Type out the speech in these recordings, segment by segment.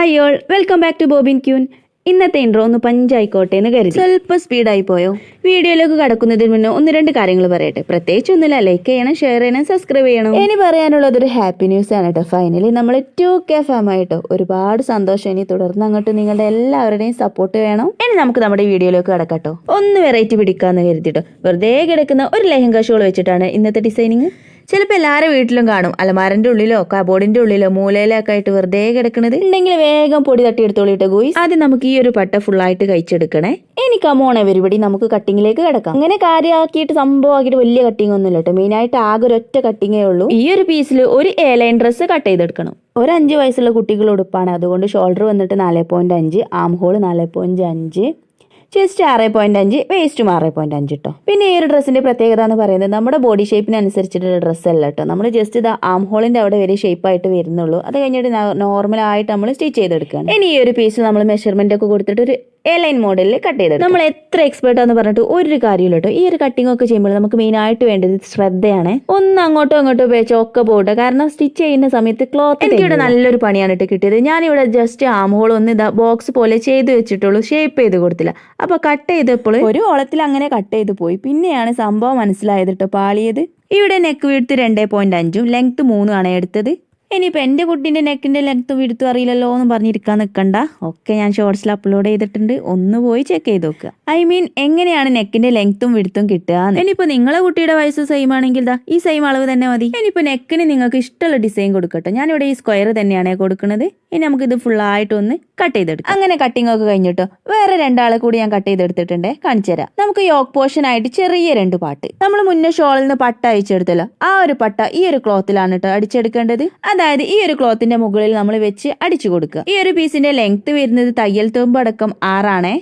Hi all welcome back to bobbin queen ഇന്നത്തെ intro ഒന്ന് പഞ്ചായിക്കോട്ടെ എന്ന് കരുതി. സ്വല്പം സ്പീഡായി പോയോ? വീഡിയോയിലേക്ക് കടക്കുന്നതിന് മുന്നേ ഒന്ന് രണ്ട് കാര്യങ്ങൾ പറയട്ടെ. പ്രത്യേകിച്ച് ഒന്നുമില്ല ലൈക്ക് ചെയ്യണം ഷെയർ ചെയ്യണം സബ്സ്ക്രൈബ് ചെയ്യണം. ഇനി പറയാനുള്ളത് ഒരു ഹാപ്പി ന്യൂസ് ആണ് കേട്ടോ ഫൈനലി നമ്മൾ ടു കെ ഫാം ആയിട്ടോ ഒരുപാട് സന്തോഷം. ഇനി തുടർന്ന് അങ്ങോട്ട് നിങ്ങളുടെ എല്ലാവരുടെയും സപ്പോർട്ട് വേണം. ഇനി നമുക്ക് നമ്മുടെ വീഡിയോയിലേക്ക് കടക്കട്ടോ. ഒന്ന് വെറൈറ്റി പിടിക്കാന്ന് കരുതിട്ടോ. വെറുതെ കിടക്കുന്ന ഒരു ലെഹങ്ക ഷോൾ വെച്ചിട്ടാണ് ഇന്നത്തെ ഡിസൈനിങ് ചിലപ്പോൾ എല്ലാവരും വീട്ടിലും കാണും. അലമാരന്റെ ഉള്ളിലോ കബോർഡിന്റെ ഉള്ളിലോ മൂലയിലൊക്കെ ആയിട്ട് വെറുതെ കിടക്കണത്. ഉണ്ടെങ്കിൽ വേഗം പൊടി തട്ടി എടുത്തോളിട്ട് പോയി ആദ്യം നമുക്ക് ഈ ഒരു പട്ട ഫുള്ളായിട്ട് കഴിച്ചെടുക്കണേ. ഇനി കമോൺ എവരിപടി നമുക്ക് കട്ടിങ്ങിലേക്ക് കിടക്കാം. അങ്ങനെ കാര്യമാക്കിയിട്ട് സംഭവമാക്കിയിട്ട് വലിയ കട്ടിങ് ഒന്നും ഇല്ലട്ടോ മെയിനായിട്ട് ആകെ ഒരൊറ്റ കട്ടിങ്ങേ ഉള്ളൂ. ഈ ഒരു പീസിൽ ഒരു എ ലൈൻ ഡ്രസ്സ് കട്ട് ചെയ്തെടുക്കണം. ഒരു അഞ്ച് വയസ്സുള്ള കുട്ടികളുടെ ഉടുപ്പാണ്. അതുകൊണ്ട് ഷോൾഡർ വന്നിട്ട് നാല് പോയിന്റ് അഞ്ച് ആം ഹോൾ നാല് പോയിന്റ് അഞ്ച്. ചെസ്റ്റ് ആറ് പോയിന്റ് അഞ്ച് വേസ്റ്റും ആറ് പോയിന്റ് അഞ്ച് കേട്ടോ പിന്നെ ഈ ഒരു ഡ്രസ്സിന്റെ പ്രത്യേകത എന്ന് പറയുന്നത് നമ്മുടെ ബോഡി ഷേപ്പിനനുസരിച്ചിട്ടുള്ള ഡ്രസ്സ് അല്ല കേട്ടോ നമ്മൾ ജസ്റ്റ് ഇത് ആം ഹോളിന്റെ അവിടെ വരെ ഷേപ്പ് ആയിട്ട് വരുന്നുള്ളൂ. അത് കഴിഞ്ഞിട്ട് നോർമൽ ആയിട്ട് നമ്മൾ സ്റ്റിച്ച് ചെയ്തെടുക്കുകയാണ്. ഇനി ഈ ഒരു പീസ് നമ്മൾ മെഷർമെന്റ് ഒക്കെ കൊടുത്തിട്ട് ഒരു എ ലൈൻ മോഡലിൽ കട്ട് ചെയ്ത് നമ്മൾ എത്ര എക്സ്പേർട്ട് ആണെന്ന് പറഞ്ഞിട്ട് ഒരു കാര്യമില്ല കേട്ടോ ഈ ഒരു കട്ടിംഗ് ഒക്കെ ചെയ്യുമ്പോൾ നമുക്ക് മെയിൻ ആയിട്ട് വേണ്ടത് ശ്രദ്ധയാണ്. ഒന്ന് അങ്ങോട്ടോ ഇങ്ങോട്ടോ ഉപയോഗിച്ച ഒക്കെ പോകട്ടെ കാരണം സ്റ്റിച്ച് ചെയ്യുന്ന സമയത്ത് ക്ലോത്ത് എനിക്കിവിടെ നല്ലൊരു പണിയാണ് കേട്ടോ കിട്ടിയത്. ഞാനിവിടെ ജസ്റ്റ് ആം ഹോൾ ഒന്ന് ഇതാ ബോക്സ് പോലെ ചെയ്ത് വെച്ചിട്ടുള്ളൂ. ഷേപ്പ് ചെയ്ത് കൊടുത്തില്ല. അപ്പൊ കട്ട് ചെയ്തപ്പോൾ ഒരു ഓളത്തിൽ അങ്ങനെ കട്ട് ചെയ്ത് പോയി. പിന്നെയാണ് സംഭവം മനസ്സിലായത് കേട്ടോ പാളിയത്. ഇവിടെ നെക്ക് വീഴ്ത്ത് രണ്ടേ പോയിന്റ് അഞ്ചും ലെങ്ത് മൂന്നും ആണ് എടുത്തത്. ഇനിയിപ്പോൾ എന്റെ കുട്ടീന്റെ നെക്കിന്റെ ലെങ്ത്തും വിടുത്തും അറിയില്ലല്ലോ എന്ന് പറഞ്ഞിരിക്കാൻ നിൽക്കണ്ട ഒക്കെ ഞാൻ ഷോർട്സിൽ അപ്ലോഡ് ചെയ്തിട്ടുണ്ട്. ഒന്ന് പോയി ചെക്ക് ചെയ്ത് നോക്കുക ഐ മീൻ എങ്ങനെയാണ് നെക്കിന്റെ ലെങ്ത്തും വിടുത്തും കിട്ടുക? ഇനിയിപ്പോൾ നിങ്ങളെ കുട്ടിയുടെ വയസ്സ് സെയിം ആണെങ്കിൽ ദാ ഈ സെയിം അളവ് തന്നെ മതി. ഇനിയിപ്പോൾ നെക്കിന് നിങ്ങൾക്ക് ഇഷ്ടമുള്ള ഡിസൈൻ കൊടുക്കട്ടെ. ഞാനിവിടെ ഈ സ്ക്വയർ തന്നെയാണ് കൊടുക്കുന്നത് ഇനി നമുക്ക് ഇത് ഫുള്ളായിട്ട് ഒന്ന് കട്ട് ചെയ്തെടുക്കാം. അങ്ങനെ കട്ടിംഗ് ഒക്കെ കഴിഞ്ഞിട്ടോ വേറെ രണ്ടാളെ കൂടി ഞാൻ കട്ട് ചെയ്തെടുത്തിട്ടുണ്ട്. കാണിച്ചു തരാം. നമുക്ക് യോക്ക് പോർഷൻ ആയിട്ട് ചെറിയ രണ്ട് പാട്ട്. നമ്മൾ മുന്നേ ഷോളിൽ നിന്ന് പട്ട അയച്ചെടുത്തല്ലോ ആ ഒരു പട്ട ഈ ഒരു ക്ലോത്തിലാണ് കേട്ടോ അടിച്ചെടുക്കേണ്ടത്. അതായത് ഈ ഒരു ക്ലോത്തിന്റെ മുകളിൽ നമ്മൾ വെച്ച് അടിച്ചു കൊടുക്കുക. ഈ ഒരു പീസിന്റെ ലെങ്ത് വരുന്നത് തയ്യൽ തുമ്പ് അടക്കം ആറാണേ.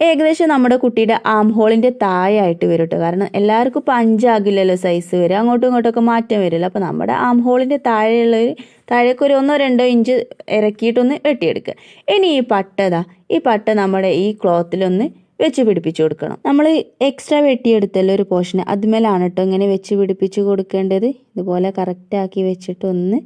ഏകദേശം നമ്മുടെ കുട്ടിയുടെ ആം ഹോളിന്റെ താഴെയായിട്ട് വരും കേട്ടോ കാരണം എല്ലാവർക്കും ഇപ്പം അഞ്ചാകില്ലല്ലോ സൈസ് വരും അങ്ങോട്ടും ഇങ്ങോട്ടൊക്കെ മാറ്റം വരില്ല. അപ്പോൾ നമ്മുടെ ആം ഹോളിന്റെ താഴെയുള്ള ഒരു താഴേക്ക് ഒരു ഒന്നോ രണ്ടോ ഇഞ്ച് ഇറക്കിയിട്ടൊന്ന് വെട്ടിയെടുക്കുക. ഇനി ഈ പട്ടതാ ഈ പട്ട നമ്മുടെ ഈ ക്ലോത്തിലൊന്ന് വെച്ച് പിടിപ്പിച്ചു കൊടുക്കണം. നമ്മൾ എക്സ്ട്രാ വെട്ടിയെടുത്തല്ലോ ഒരു പോർഷൻ അതുമേലാണ് കേട്ടോ ഇങ്ങനെ വെച്ച് പിടിപ്പിച്ച് കൊടുക്കേണ്ടത്. ഇതുപോലെ കറക്റ്റ് ആക്കി വെച്ചിട്ട് ഒന്ന്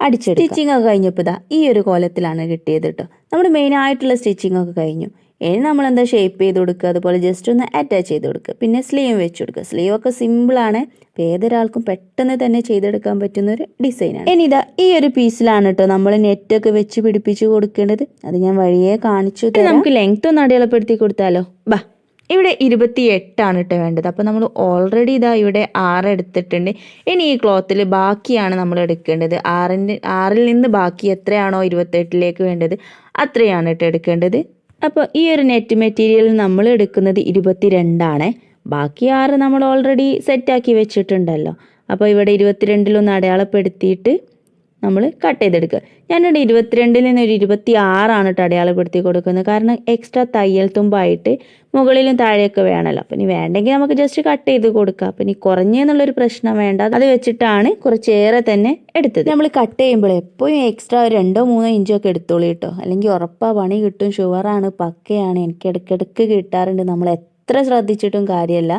അടിച്ചെടുക്കുക. സ്റ്റിച്ചിങ് ഒക്കെ കഴിഞ്ഞപ്പോൾ ഇതാ ഈ ഒരു കോലത്തിലാണ് കിട്ടിയത് കേട്ടോ നമ്മുടെ മെയിൻ ആയിട്ടുള്ള സ്റ്റിച്ചിങ് ഒക്കെ കഴിഞ്ഞു. ഇനി നമ്മൾ എന്താ ഷേപ്പ് ചെയ്ത് കൊടുക്കുക? അതുപോലെ ജസ്റ്റ് ഒന്ന് അറ്റാച്ച് ചെയ്ത് കൊടുക്കുക. പിന്നെ സ്ലീവ് വെച്ച് കൊടുക്കുക. സ്ലീവ് ഒക്കെ സിമ്പിളാണ് ഏതൊരാൾക്കും പെട്ടെന്ന് തന്നെ ചെയ്തെടുക്കാൻ പറ്റുന്ന ഒരു ഡിസൈനാണ് ഇനി ഇതാ ഈ ഒരു പീസിലാണ് കേട്ടോ നമ്മൾ നെറ്റൊക്കെ വെച്ച് പിടിപ്പിച്ച് കൊടുക്കേണ്ടത്. അത് ഞാൻ വഴിയെ കാണിച്ചു നമുക്ക് ലെങ്ത് ഒന്ന് അടയാളപ്പെടുത്തി കൊടുത്താലോ? ബാ. ഇവിടെ ഇരുപത്തി എട്ടാണ് കേട്ടോ വേണ്ടത്. അപ്പോൾ നമ്മൾ ഓൾറെഡി ഇതാ ഇവിടെ ആറ് എടുത്തിട്ടുണ്ട്. ഇനി ഈ ക്ലോത്തിൽ ബാക്കിയാണ് നമ്മൾ എടുക്കേണ്ടത്. ആറിന്റെ ആറിൽ നിന്ന് ബാക്കി എത്രയാണോ ഇരുപത്തെട്ടിലേക്ക് വേണ്ടത് അത്രയാണ് കേട്ടോ എടുക്കേണ്ടത്. അപ്പോൾ ഈ ഒരു നെറ്റ് മെറ്റീരിയൽ നമ്മൾ എടുക്കുന്നത് ഇരുപത്തി രണ്ടാണ് ബാക്കി ആറ് നമ്മൾ ഓൾറെഡി സെറ്റാക്കി വെച്ചിട്ടുണ്ടല്ലോ. അപ്പോൾ ഇവിടെ ഇരുപത്തിരണ്ടിലൊന്ന് അടയാളപ്പെടുത്തിയിട്ട് നമ്മൾ കട്ട് ചെയ്തെടുക്കുക. ഞാനിവിടെ ഇരുപത്തിരണ്ടിൽ നിന്ന് ഒരു ഇരുപത്തി ആറാണ് കേട്ടോ അടയാളപ്പെടുത്തി കൊടുക്കുന്നത്. കാരണം എക്സ്ട്രാ തയ്യൽ തുമ്പായിട്ട് മുകളിലും താഴെയൊക്കെ വേണമല്ലോ. അപ്പം ഇനി വേണ്ടെങ്കിൽ നമുക്ക് ജസ്റ്റ് കട്ട് ചെയ്ത് കൊടുക്കാം. അപ്പം ഇനി കുറഞ്ഞെന്നുള്ളൊരു പ്രശ്നം വേണ്ട. അത് വെച്ചിട്ടാണ് കുറച്ചേറെ തന്നെ എടുത്തത്. നമ്മൾ കട്ട് ചെയ്യുമ്പോൾ എപ്പോഴും എക്സ്ട്രാ രണ്ടോ മൂന്നോ ഇഞ്ചോ ഒക്കെ എടുത്തോളൂ കേട്ടോ അല്ലെങ്കിൽ ഉറപ്പാ പണി കിട്ടും. ഷുവറാണ് പക്കയാണ് എനിക്ക് ഇടയ്ക്കിടയ്ക്ക് കിട്ടാറുണ്ട്. നമ്മൾ എത്ര ശ്രദ്ധിച്ചിട്ടും കാര്യമല്ല.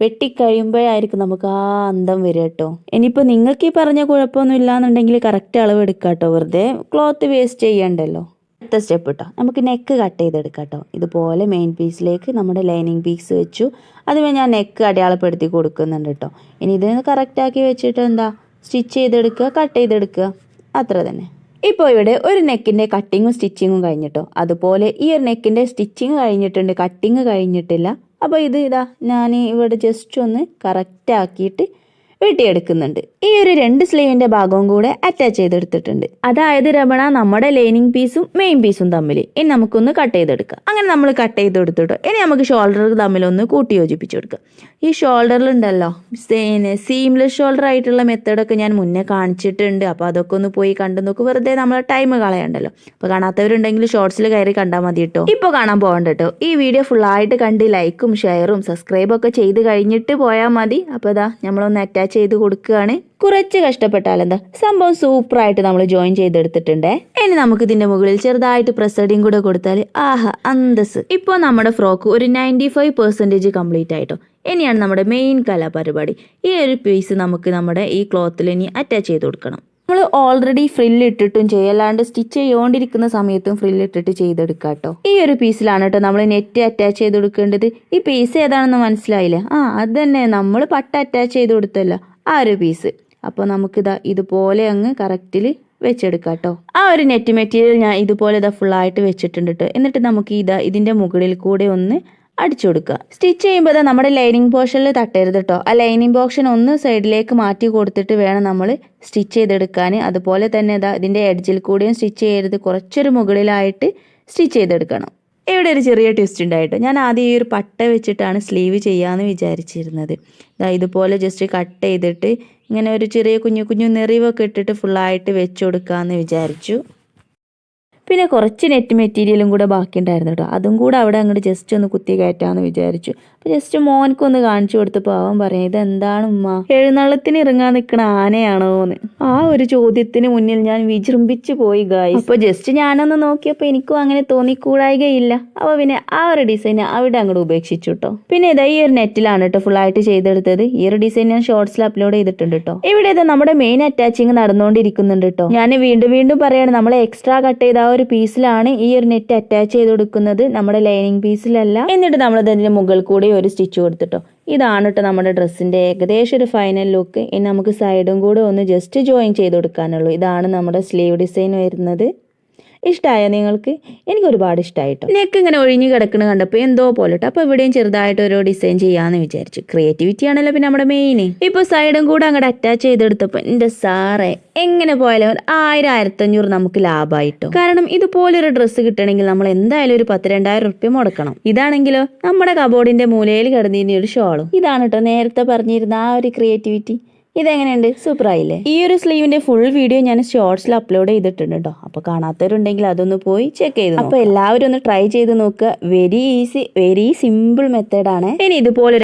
വെട്ടിക്കഴിയുമ്പോഴായിരിക്കും നമുക്ക് ആ അന്തം വരിക കേട്ടോ. ഇനിയിപ്പോൾ നിങ്ങൾക്ക് ഈ പറഞ്ഞ കുഴപ്പമൊന്നും ഇല്ലാന്നുണ്ടെങ്കിൽ കറക്റ്റ് അളവ് എടുക്കുക കേട്ടോ. വെറുതെ ക്ലോത്ത് വേസ്റ്റ് ചെയ്യണ്ടല്ലോ. അടുത്ത സ്റ്റെപ്പ് കേട്ടോ നമുക്ക് നെക്ക് കട്ട് ചെയ്തെടുക്കാം കേട്ടോ. ഇതുപോലെ മെയിൻ പീസിലേക്ക് നമ്മുടെ ലൈനിങ് പീസ് വെച്ചു. അതുവേ ഞാൻ നെക്ക് അടയാളപ്പെടുത്തി കൊടുക്കുന്നുണ്ട് കേട്ടോ. ഇനി ഇതിന് കറക്റ്റാക്കി വെച്ചിട്ട് എന്താ? സ്റ്റിച്ച് ചെയ്തെടുക്കുക കട്ട് ചെയ്തെടുക്കുക. അത്ര തന്നെ. ഇപ്പോൾ ഇവിടെ ഒരു നെക്കിന്റെ കട്ടിങ്ങും സ്റ്റിച്ചിങ്ങും കഴിഞ്ഞിട്ടോ. അതുപോലെ ഈ ഒരു നെക്കിന്റെ സ്റ്റിച്ചിങ് കഴിഞ്ഞിട്ടുണ്ട്. കട്ടിങ് കഴിഞ്ഞിട്ടില്ല. അപ്പോൾ ഇത് ഇതാ ഞാൻ ഇവിടെ ജസ്റ്റ് ഒന്ന് കറക്റ്റ് ആക്കിയിട്ട് വെട്ടിയെടുക്കുന്നുണ്ട്. ഈ ഒരു രണ്ട് സ്ലീവിന്റെ ഭാഗവും കൂടെ അറ്റാച്ച് ചെയ്തെടുത്തിട്ടുണ്ട്. അതായത് രമണ നമ്മുടെ ലൈനിങ് പീസും മെയിൻ പീസും തമ്മിൽ ഇനി നമുക്കൊന്ന് കട്ട് ചെയ്തെടുക്കാം. അങ്ങനെ നമ്മൾ കട്ട് ചെയ്തെടുത്തിട്ടോ. ഇനി നമുക്ക് ഷോൾഡർ തമ്മിൽ ഒന്ന് കൂട്ടി യോജിപ്പിച്ചു കൊടുക്കാം ഈ ഷോൾഡറിലുണ്ടല്ലോ സീംലെസ് ഷോൾഡർ ആയിട്ടുള്ള മെത്തേഡൊക്കെ ഞാൻ മുന്നേ കാണിച്ചിട്ടുണ്ട്. അപ്പോൾ അതൊക്കെ ഒന്ന് പോയി കണ്ടു നോക്ക്. വെറുതെ നമ്മൾ ടൈം കളയണ്ടല്ലോ. അപ്പോൾ കാണാത്തവരുണ്ടെങ്കിൽ ഷോർട്സിൽ കയറി കണ്ടാൽ മതി കേട്ടോ ഇപ്പോൾ കാണാൻ പോകണ്ട കേട്ടോ ഈ വീഡിയോ ഫുള്ളായിട്ട് കണ്ട് ലൈക്കും ഷെയറും സബ്സ്ക്രൈബും ഒക്കെ ചെയ്ത് കഴിഞ്ഞിട്ട് പോയാൽ മതി. അപ്പോൾ ഇതാ നമ്മളൊന്ന് അറ്റാച്ച് ചെയ്ത് കൊടുക്കുകയാണ്. കുറച്ച് കഷ്ടപ്പെട്ടാലെന്താ സംഭവം സൂപ്പറായിട്ട് നമ്മൾ ജോയിൻ ചെയ്തെടുത്തിട്ടുണ്ടേ. ഇനി നമുക്ക് ഇതിന്റെ മുകളിൽ ചെറുതായിട്ട് പ്രസഡിയും കൂടെ കൊടുത്താൽ ആഹാ അന്തസ് ഇപ്പോൾ നമ്മുടെ ഫ്രോക്ക് ഒരു നയന്റി ഫൈവ് പെർസെന്റേജ് കംപ്ലീറ്റ് ആയിട്ടോ. ഇനിയാണ് നമ്മുടെ മെയിൻ കലാപരിപാടി. ഈ ഒരു പീസ് നമുക്ക് നമ്മുടെ ഈ ക്ലോത്തിൽ ഇനി അറ്റാച്ച് ചെയ്ത് കൊടുക്കണം. ഓൾറെഡി ഫ്രില്ല് ഇട്ടിട്ടും അല്ലാണ്ട് സ്റ്റിച്ച് ചെയ്തുകൊണ്ടിരിക്കുന്ന സമയത്തും ഫ്രില്ല് ഇട്ടിട്ട് ചെയ്തെടുക്കാം കേട്ടോ ഈ ഒരു പീസിലാണ് കേട്ടോ നമ്മൾ നെറ്റ് അറ്റാച്ച് ചെയ്ത് കൊടുക്കേണ്ടത്. ഈ പീസ് ഏതാണെന്ന് മനസ്സിലായില്ലേ? ആ അത് തന്നെ നമ്മൾ പട്ട അറ്റാച്ച് ചെയ്ത് കൊടുത്തല്ലോ. ആ ഒരു പീസ് അപ്പോൾ നമുക്കിതാ ഇതുപോലെ അങ്ങ് കറക്റ്റിൽ വെച്ചെടുക്കാം കേട്ടോ ആ ഒരു നെറ്റ് മെറ്റീരിയൽ ഞാൻ ഇതുപോലെ ഇതാ ഫുള്ളായിട്ട് വെച്ചിട്ടുണ്ട് കേട്ടോ എന്നിട്ട് നമുക്ക് ഇതാ ഇതിന്റെ മുകളിൽ കൂടെ ഒന്ന് അടിച്ചു കൊടുക്കുക. സ്റ്റിച്ച് ചെയ്യുമ്പോൾ നമ്മുടെ ലൈനിങ് പോർഷനിൽ തട്ടരുത് കേട്ടോ ആ ലൈനിങ് പോർഷൻ ഒന്ന് സൈഡിലേക്ക് മാറ്റി കൊടുത്തിട്ട് വേണം നമ്മൾ സ്റ്റിച്ച് ചെയ്തെടുക്കാൻ. അതുപോലെ തന്നെ ഇതാ ഇതിന്റെ എഡ്ജിൽ കൂടിയും സ്റ്റിച്ച് ചെയ്യരുത്. കുറച്ചൊരു മുകളിലായിട്ട് സ്റ്റിച്ച് ചെയ്തെടുക്കണം. ഇവിടെ ഒരു ചെറിയ ട്വിസ്റ്റ് ഉണ്ടായിട്ട്. ഞാൻ ആദ്യം ഈ ഒരു പട്ട വെച്ചിട്ടാണ് സ്ലീവ് ചെയ്യാമെന്ന് വിചാരിച്ചിരുന്നത്. ഇതുപോലെ ജസ്റ്റ് കട്ട് ചെയ്തിട്ട് ഇങ്ങനെ ഒരു ചെറിയ കുഞ്ഞു കുഞ്ഞു നെറിവൊക്കെ ഇട്ടിട്ട് ഫുള്ളായിട്ട് വെച്ച് കൊടുക്കാമെന്ന് വിചാരിച്ചു. പിന്നെ കുറച്ച് നെറ്റ് മെറ്റീരിയലും കൂടെ ബാക്കിയുണ്ടായിരുന്നു കേട്ടോ. അതും കൂടെ അവിടെ അങ്ങോട്ട് ജസ്റ്റ് ഒന്ന് കുത്തി കയറ്റാമെന്ന് വിചാരിച്ചു. അപ്പൊ ജസ്റ്റ് മോനക്കൊന്ന് കാണിച്ചു കൊടുത്തപ്പോൾ അവൻ പറയാം ഇതെന്താണ് ഉമ്മ? എഴുന്നള്ളത്തിന് ഇറങ്ങാൻ നിൽക്കണ ആനയാണോ എന്ന് ആ ഒരു ചോദ്യത്തിന് മുന്നിൽ ഞാൻ വിജൃംഭിച്ചു പോയി ഗായി അപ്പൊ ജസ്റ്റ് ഞാനൊന്ന് നോക്കിയപ്പോൾ എനിക്കും അങ്ങനെ തോന്നിക്കൂടായികയില്ല. അപ്പോൾ പിന്നെ ആ ഒരു ഡിസൈൻ അവിടെ അങ്ങോട്ട് ഉപേക്ഷിച്ചു കേട്ടോ. പിന്നെ ഇതാ ഈ ഒരു നെറ്റിലാണ് കേട്ടോ ഫുള്ളായിട്ട് ചെയ്തെടുത്തത്. ഈ ഒരു ഡിസൈൻ ഞാൻ ഷോർട്സിൽ അപ്ലോഡ് ചെയ്തിട്ടുണ്ട് കേട്ടോ. ഇവിടെ ഇത് നമ്മുടെ മെയിൻ അറ്റാച്ചിങ് നടന്നുകൊണ്ടിരിക്കുന്നുണ്ട് കേട്ടോ. ഞാൻ വീണ്ടും വീണ്ടും പറയാണ് നമ്മൾ എക്സ്ട്രാ കട്ട് ചെയ്ത ഒരു പീസിലാണ് ഈ ഒരു നെറ്റ് അറ്റാച്ച് ചെയ്ത് കൊടുക്കുന്നത്. നമ്മുടെ ലൈനിങ് പീസിലല്ല എന്നിട്ട് നമ്മൾ ഇതിന്റെ മുകളിൽ കൂടി ഒരു സ്റ്റിച്ച് കൊടുത്തിട്ടോ. ഇതാണ് കേട്ടോ നമ്മുടെ ഡ്രസ്സിന്റെ ഏകദേശം ഒരു ഫൈനൽ ലുക്ക് ഇനി നമുക്ക് സൈഡും കൂടെ ഒന്ന് ജസ്റ്റ് ജോയിൻ ചെയ്ത് കൊടുക്കാനുള്ളൂ. ഇതാണ് നമ്മുടെ സ്ലീവ് ഡിസൈൻ വരുന്നത്. ഇഷ്ടമായ നിങ്ങൾക്ക്? എനിക്ക് ഒരുപാട് ഇഷ്ടമായിട്ടോ നെക്ക് ഇങ്ങനെ ഒഴിഞ്ഞു കിടക്കണ കണ്ടപ്പോൾ എന്തോ പോലെ അപ്പോൾ ഇവിടെയും ചെറുതായിട്ട് ഓരോ ഡിസൈൻ ചെയ്യാന്ന് വിചാരിച്ചു. ക്രിയേറ്റിവിറ്റി ആണല്ലോ പിന്നെ നമ്മുടെ മെയിൻ ഇപ്പോൾ സൈഡും കൂടെ അങ്ങോട്ട് അറ്റാച്ച് ചെയ്തെടുത്തപ്പോൾ എന്റെ സാറേ എങ്ങനെ പോയാലും ഒരു ആയിരം ആയിരത്തഞ്ഞൂറ് നമുക്ക് ലാഭമായിട്ടോ കാരണം ഇതുപോലൊരു ഡ്രസ്സ് കിട്ടണമെങ്കിൽ നമ്മൾ എന്തായാലും ഒരു പത്ത് രണ്ടായിരം റുപ്യ മുടക്കണം. ഇതാണെങ്കിലോ നമ്മുടെ കബോർഡിന്റെ മൂലയിൽ കിടന്നിരുന്ന ഒരു ഷോളും. ഇതാണ് കേട്ടോ നേരത്തെ പറഞ്ഞിരുന്ന ആ ഒരു ക്രിയേറ്റിവിറ്റി ഇതെങ്ങനെയുണ്ട്? സൂപ്പർ ആയില്ലേ? ഈ ഒരു സ്ലീവിന്റെ ഫുൾ വീഡിയോ ഞാൻ ഷോർട്സിൽ അപ്ലോഡ് ചെയ്തിട്ടുണ്ട് കേട്ടോ അപ്പൊ കാണാത്തവരുണ്ടെങ്കിൽ അതൊന്ന് പോയി ചെക്ക് ചെയ്ത് അപ്പൊ എല്ലാവരും ഒന്ന് ട്രൈ ചെയ്ത് നോക്കുക very easy very simple method ആണ്. ഇനി ഇതുപോലെ